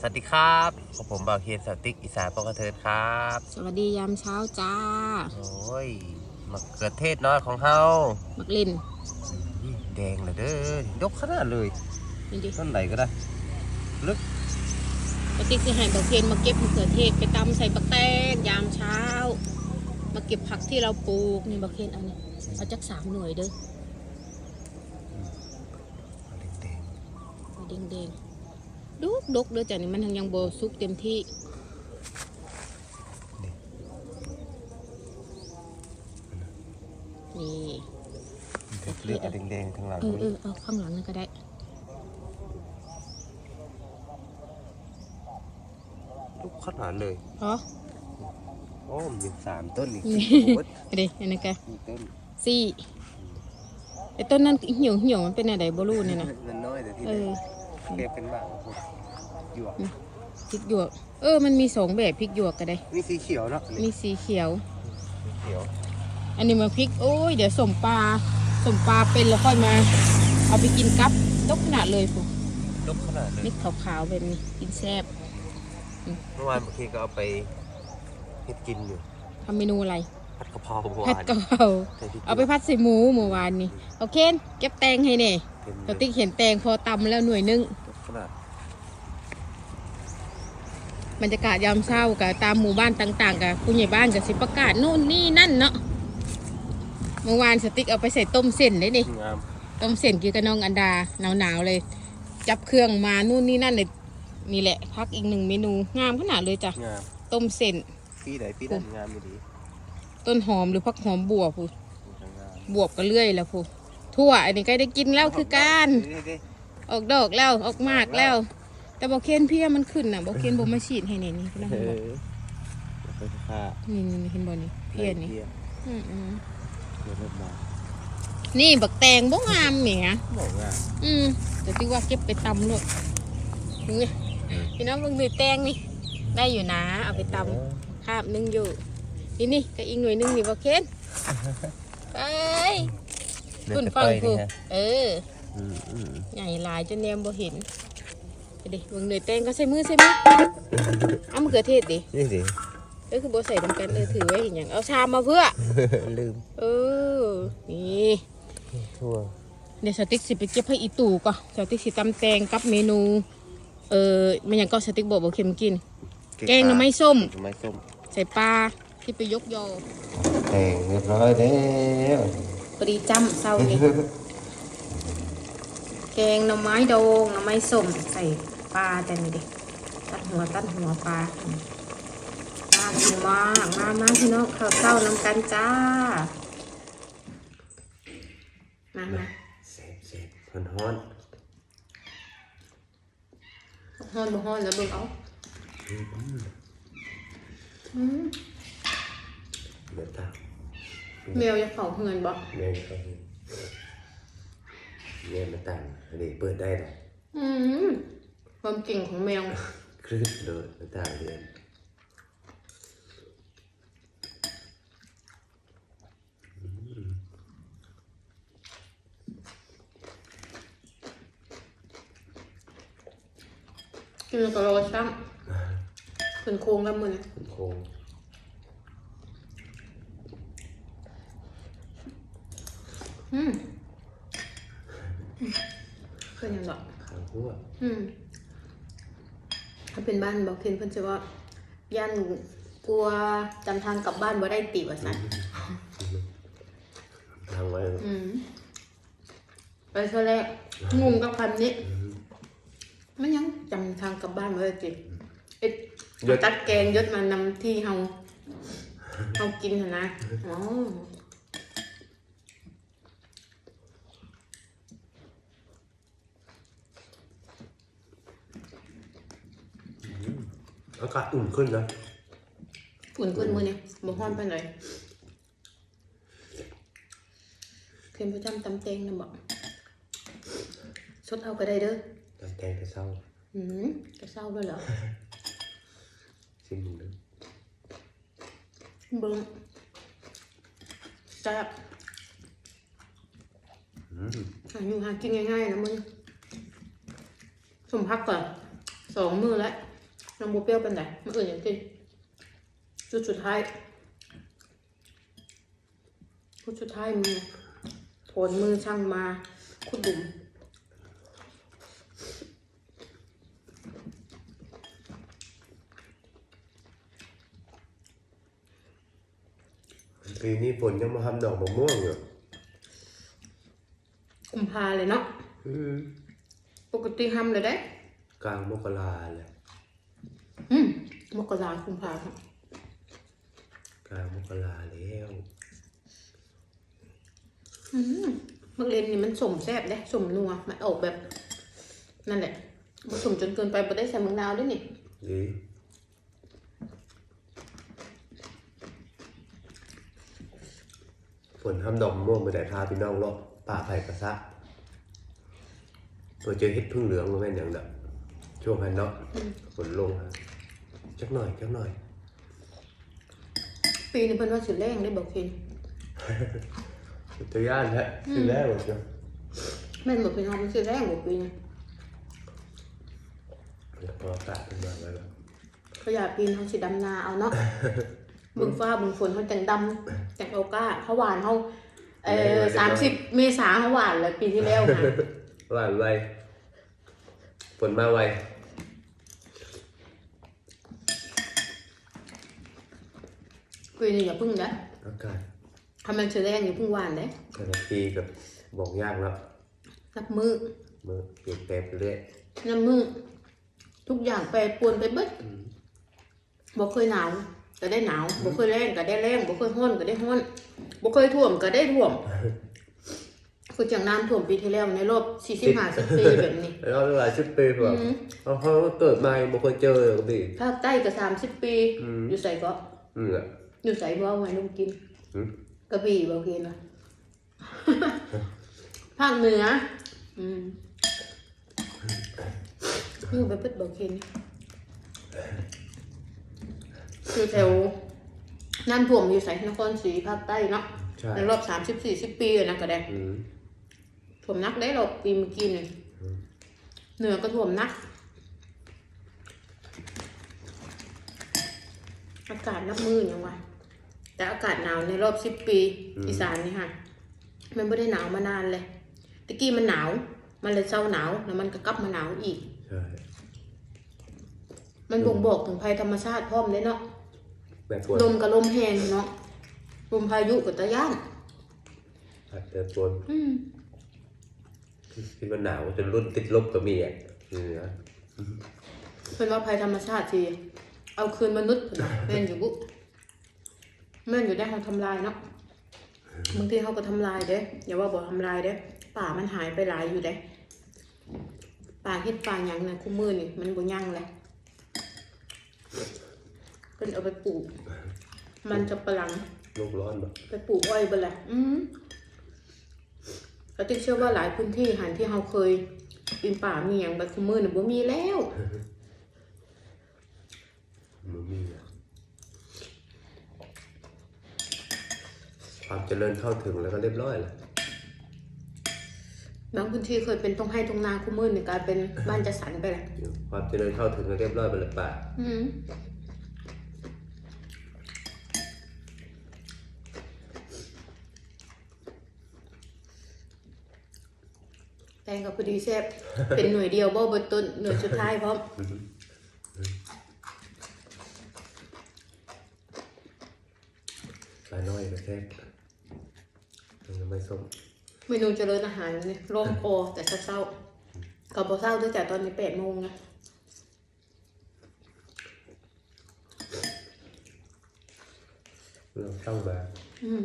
สวัสดีครับผมบ่าวเคนสติกอีสานปกระเทินครับ สวัสดียามเช้าจ้า โอ้ยมะเขือเทศน้อยของเฮามักเล่นอืมแดงเลยเด้อยกขนาดเลยจริงต้นไหนก็ได้ ลึกๆปกติสิให้บอกเคนมาเก็บมะเขือเทศไปตำใส่ปักแตงยามเช้า มาเก็บผักที่เราปลูกนี่บอกเคนเอาเนี่ยเอาจักสามหน่วยเด้อแดงเอาแดงๆ ดุกดุกๆเด้อจ้ะนี่มันยังโบสุกเต็มที่นี่ๆเลือดแดงๆทั้งหลังเออเออเอาข้างหลังนั่นก็ได้ลุกขนาดเลยเพราะโอ้มนอยู่สามต้นอีกนี่โอ้ยเดี๋ยวนี่นก็สี่ต้นสี่ไอ้ต้นนั้นเหี่ยวเหี่ยวๆมันเป็นอะไรบรูเนี่ยนะมันน้อยแต่ที่เอไหนอเก็บเป็นบ้างหยวกพริกหยวก เออ มันมีสองแบบพริกหยวกก็ได้ นี่สีเขียวเนาะมีสีเขียวสีเขียว อันนี้มาพริก โอ้ย เดี๋ยวสมปลาสมปลาเป็นแล้วค่อยมา เอาไปกินกับตกขนาดเลยพวกลุกขนาดเลยนี่ขาวๆแบบนี้กินแซ่บเมื่อวานบางทีก็เอาไปเฮ็ดกินอยู่ทำเมนูอะไร ผัดกะเพราเมื่อผัดวานกะเพราใส่พริกเอาไปผัดใส่หมูเมื่อวานนี้โอเค เก็บแตงให้เน่เต็มเราติ๊กเห็นแตงพอตำแล้วหน่วยนึง ขนาดบรรยากาศยามเช้ากับตามหมู่บ้านต่าง ๆกับผู้ใหญ่บ้านกับสิประกาศนู่นนี่นั่นเนาะเมื่อวานสติ๊กเอาไปใส่ต้มเส้นได้นี่งามต้มเส้นกินกับน้องอันดาหนาวๆเลย จับเครื่องมานู่นนี่นั่นเลยนี่แหละ พักอีกหนึ่งเมนูงามขนาดเลยจ้ะงามต้มเส้นปีไหนปีนั้นงามอยู่ดีต้นหอมหรือพักหอมบวบพูจังงามบวบก็เลื่อยแล้วพูทั่วอันนี้ก็ได้กินแล้วคือการนี่ดิ ออกดอกแล้วออกมากแล้ว แต่บอกเคนเพี้ยมันขึ้นน่ะบอกเคนบ่มาฉีดให้เนี่ยนี่พี่น้องเอเห็นบ่อไปค่านี่นี่นี่เห็นบ่นี่เพี้ยนี่เพี้ยอืมอืมเพี้ยเริ่มมานี่บักแตงบ่งามแหมบอกงามอืมแต่ที่ว่าเก็บไปตำลูกนี่พี่น้องเบิ่งหน่วยแตงนี่ ได้อยู่นะ เอาไปตำคาบหนึงอยู่ นี่นี่ก็อีกหน่วยหนึงนี่บ่เคนไปคุณฟังกูเอออืมอืม ใหญ่หลายจนแนมบ่เห็นไปดิเบิ่งหน่วยแตงก็ใส่มือใส่มือเอามะเขือเทศดินี่สิเออคือบ่ใส่นำกันเออถือไว้เห็นหยังเอาชามมาเพื่อลืมเออนี่ทั่วเดี๋ยวสติ๊กสิไปเก็บให้อีตู่ก่อนสติ๊กสิตำแตงกับเมนู เออมันหยังก็สติ๊กบอกบอกเค็มกิน แกงหน่อไม้ส้มหน่อไม้ส้ม ใส่ปลาที่ไปยกยอแต่งเรียบร้อยแล้วพอดีจ้ำเศร้านี่ แกงหน่อไม้ดองหน่อไม้ส้มใส่ปลาแต่นี่ดิตัดหัวตัดหัวปลาน่ากินมากมามาพี่น้องข้าวเศร้าน้ำกันจ้ามามาเสร็จเสร็จฮ้อนฮ้อนฮ้อนบ่ฮ้อนแล้วเบิ่งเอาอืมเดือดตาแมวจะเผาเฮือนบ่แม่ ก็แม่มาต่างอันนี้เปิดได้หรออืมความเก่งของแมวคลื่นเลยมาต่างเดือนกินกับโรช่างเป็นโครงกันมือนี่โค้ง อืม อืมเคยยังดอกขางหัวอืมถ้าเป็นบ้านบอกเคนเพิ่นจะว่าย่านกลัวจำทางกลับบ้านบ่ได้ติว่าซั่นทางไว้อืมไปเท่าแรกงงกับคำนี้มันยังจำทางกลับบ้านบ่ได้ติเอ็ดตัดแกงยศมานำที่เฮาเฮากินหั่นนะอ๋อ อากาศอุ่นขึ้นนะฝุ่นขึ้นมือเนี่ยบ่ฮ้อนไปไหนอยเค็มประจำตำเตงนะบอกสดเอาก็ได้เด้อตอนแตงแต่เศร้าอืมจะเศร้าด้วยเหรอสิ้นหนึ่งเดือนเบิ้งแซ่บอืมหาอยู่หากินง่ายๆนะมึงสมพักก่อนสองมือแล้ว อน้ำบูเปรี้ยวเป็นไหนมันอื่นอย่างกินจุดสุดท้ายจุดสุดท้ายมือโผลมือช่างมาคุดดุมปีนี้ฝนยังมาทำดอกมะม่วงอยู่กุมภาเลยเนาะอืมปกติทำเลยได้ กลางมกราเลย อืมมกรากุมภาครับกลางมกราแล้วอืมมะเร็งนี่มันสมแซ่บได้สมนัวมันออกแบบ นั่นแหละผสมจนเกินไปบ่ได้ใส่มะนาวด้วยนี่ดีฝนทำดอกมะม่วงไปแต่ทาพี่น้องรอบป่าไผ่กระซะตัวเจอเห็ดพึ่งเหลืองมาแม่นอย่างเดับช่วงพันเนาะฝนลงฮะ จักหน่อยจักหน่อยปีนี้เพิ่นว่าสิแรงได้บอกเพิ่นตัวย่านแท้คือแรกหมดจ้ะแม่นบอกเพิ่นว่ามันสิแรงบ่ปีนี้เดี๋ยวพออากาศเป็นมาแล้วเขาอยากปีนเขาสิดำนาเอาเนาะเบิ่งฟ้าเบิ่งฝนเขาจังดำจังเอาก้าเขาหวานเขาเอ่อสามสิบเมษาเขาหวานแล้วปีที่แล้วนะว่าไวฝนมาไว ปีนี้อย่าเพึ่งนะอากาศทำมันสิแรงอย่าเพึ่งหวานเด้แต่ละปีกับบอกยากแล้วนับมือมือเปลี่ยนแปลงไปเรื่อยน้ำมือทุกอย่างแปรปรวนไปเบิดอืมบ่เคยหนาวก็ได้หนาวบ่เคยแรงก็ได้แรงบ่เคยร้อนก็ได้ร้อนบ่เคยท่วมก็ได้ท่วมคือจังน้ำท่วมปีที่แล้วในรอบ45สิบปีแบบนี้แล้วหลายสิบปีแบบอืมเขาเขาเกิดมายังไม่เคยเจอเลยพี่ภาคใต้ก็30ปีอืมอยู่ใส่ก็อืมอะ อยู่ใส่บ่เอาไว้ลูกกินอืม กระบี่บ่กินว่ะภาคเหนือ อืมอยู่ไปเปิดบ่กินคือแถวน้ำท่วมอยู่ใส่นครศรีภาคใต้เนาะใช่ในรอบสามสิบสี่สิบปีอะนะก็ได้อืม ถ่วมนักได้หรอกปีเมื่อกี้เนี่ยอืม เหนือก็ถ่วมนัก อากาศนับมือยังวะ แต่อากาศหนาวในรอบสิบปีอีสานนี่ค่ะ มันไม่ได้หนาวมานานเลยตะกี้มันหนาว มันเลยเศร้าหนาวแล้วมันก็กลับมาหนาวอีก ใช่ มันบ่งบอกถึงภัยธรรมชาติพร้อมเลยเนาะแบบฝนลมกับลมแห้งเนาะลมพายุกับตะย่านอาจจะฝนอืมที่มันหนาวจนรุ่นติดลบก็มีอะเหนือเป็นว่าภัยธรรมชาติสิเอาคืนมนุษย์พุ่นน่ะแม่นอยู่บุ แม่นอยู่ได้เขาทำลายเนาะบางทีเขาก็ทำลายเด้อย่าว่าบอกทำลายเด้ป่ามันหายไปหลายอยู่เด้ป่าเฮ็ดป่าหยังนะคู่มือนี่มันบ่ยั่งเลยเพิ่นเอาไปปลูก มันจะปะหลังโลกร้อนแบบไปปลูกอ้อยเบิ่นแหละอืมแล้วติ๊กเชื่อว่าหลายพื้นที่หันที่เราเคยปีนป่ามีหยังแบบคู่มือนี่บ่มีแล้วมันมีอะ ความเจริญเข้าถึงแล้วก็เรียบร้อยแล้วบางพื้นที่เคยเป็นตรงให้ตรงนาคู่มือนี่กลายเป็นบ้านจัดสรรไปแล้วความเจริญเข้าถึงก็เรียบร้อยไปแล้วป่ะอืมแตงกับพอดีแซ่บเป็นหน่วยเดียวบ่เบนต้นหน่วยสุดท้ายพร้อมปลาน้อยก็แค่ยั งไม่ส้มเมนูเจริญอาหารนี่ร่มคอแต่เศร้าๆกับบ่เศร้าตั้งแต่ตอนนี้แปดโมงนะเราเข้ามาอืม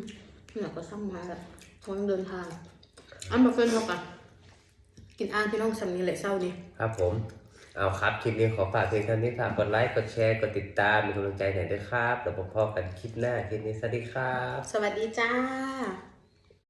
เนี่ยก็สั่งมาแล้วท้องเดินทาง อันมาเฟิร์นเขากันกินอ่างพี่น้องสำนีแหละเศร้านี่ครับผมเอาครับคลิปนี้ขอฝากเพียงเท่านี้ฝากกดไลค์กดแชร์กดติดตามเป็นกำลังใจหน่อยด้วยครับแล้วพบกันคลิปหน้าคลิปนี้สวัสดีครับ สวัสดีจ้า